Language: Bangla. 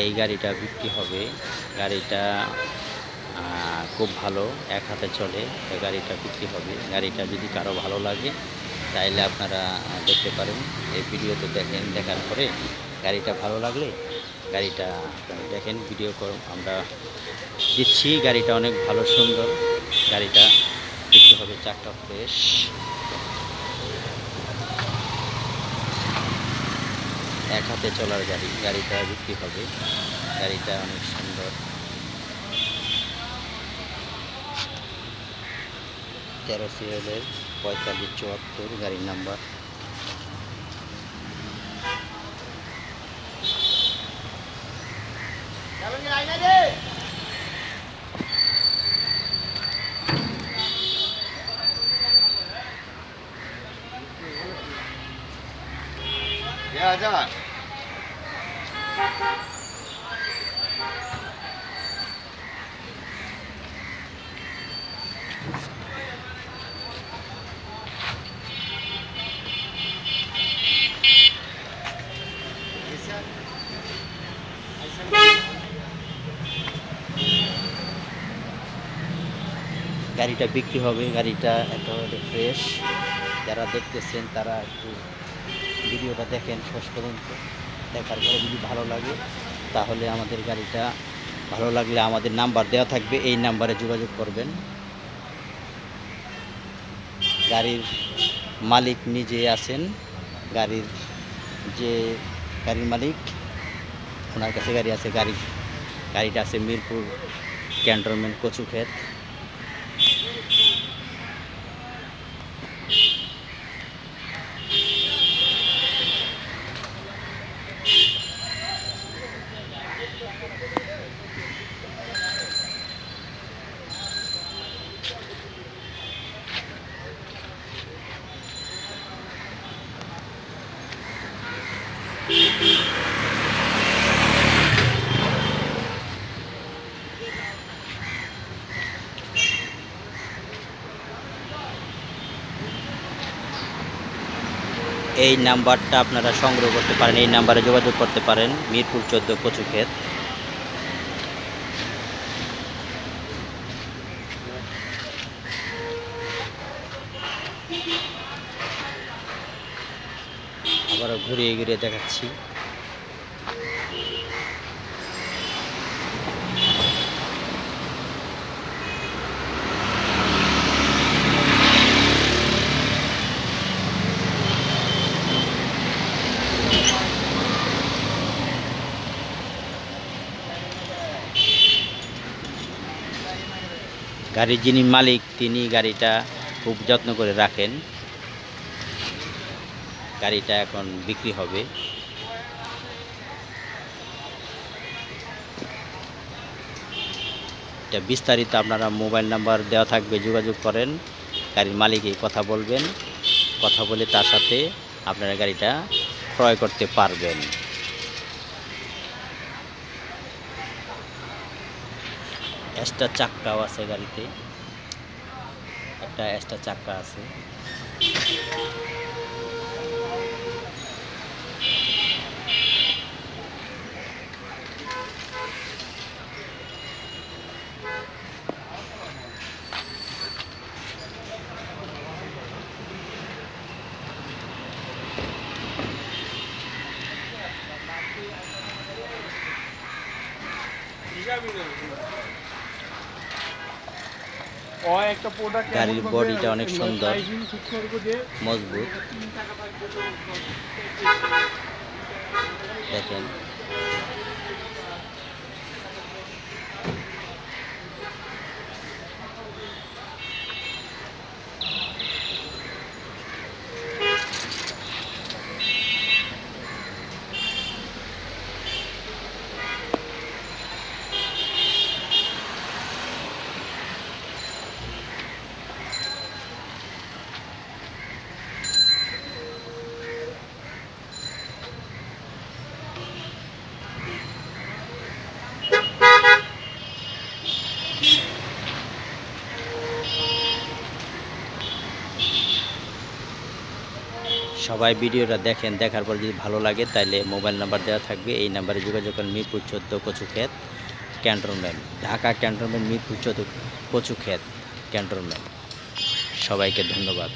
এই গাড়িটা বিক্রি হবে। গাড়িটা খুব ভালো, এক হাতে চলে, এই গাড়িটা বিক্রি হবে। গাড়িটা যদি কারও ভালো লাগে, তাইলে আপনারা দেখতে পারেন। এই ভিডিওতে দেখেন, দেখার পরে গাড়িটা ভালো লাগলে গাড়িটা দেখেন, ভিডিও কর, আমরা দিচ্ছি। গাড়িটা অনেক ভালো, সুন্দর। গাড়িটা বিক্রি হবে চারটা ফ্রেশ। এক হাতে চলার গাড়ি, গাড়িটা বিক্রি হবে। গাড়িটা অনেক সুন্দর। তেরো সিরিয়ালের পঁয়তাল্লিশ চুয়াত্তর গাড়ির নাম্বার। দেওয়া যায়। গাড়িটা বিক্রি হবে গাড়িটা একেবারে ফ্রেশ যারা দেখতেছেন তারা একটু ভিডিওটা দেখেন, শেষ পর্যন্ত দেখার পরে যদি ভালো লাগে, তাহলে আমাদের গাড়িটা ভালো লাগলে আমাদের নাম্বার দেওয়া থাকবে, এই নাম্বারে যোগাযোগ করবেন। গাড়ির মালিক নিজে আছেন, গাড়ির যে গাড়ির মালিক, ওনার কাছে গাড়ি আছে গাড়ি গাড়িটা আছে মিরপুর ক্যান্টনমেন্ট কচুক্ষেত। এই নাম্বারটা আপনারা সংগ্রহ করতে পারেন, এই নাম্বারে যোগাযোগ করতে পারেন, মিরপুর চোদ্দ কচুক্ষেত আবারও ঘুরিয়ে ঘুরিয়ে দেখাচ্ছি। গাড়ির যিনি মালিক, তিনি গাড়িটা খুব যত্ন করে রাখেন। গাড়িটা এখন বিক্রি হবে। এটা বিস্তারিত আপনারা মোবাইল নাম্বার দেওয়া থাকবে, যোগাযোগ করেন। গাড়ির মালিকে কথা বলবেন। কথা বলে তার সাথে আপনারা গাড়িটা ক্রয় করতে পারবেন। এক্সট্রা চাক্কাও আছে গাড়িতে। একটা এক্সট্রা চাক্কা আছে। ও একটা প্রোডাক্ট গাড়ির বডিটা অনেক সুন্দর। মজবুত দেখেন সবাই ভিডিওটা দেখেন, দেখার পর যদি ভালো লাগে তাহলে মোবাইল নাম্বার দেওয়া থাকবে। এই নাম্বারে যোগাযোগ করেন মিরপুর চোদ্দ কচুক্ষেত ক্যান্টনমেন্ট। ঢাকা ক্যান্টনমেন্ট মিরপুর চোদ্দ কচুক্ষেত ক্যান্টনমেন্ট। সবাইকে ধন্যবাদ।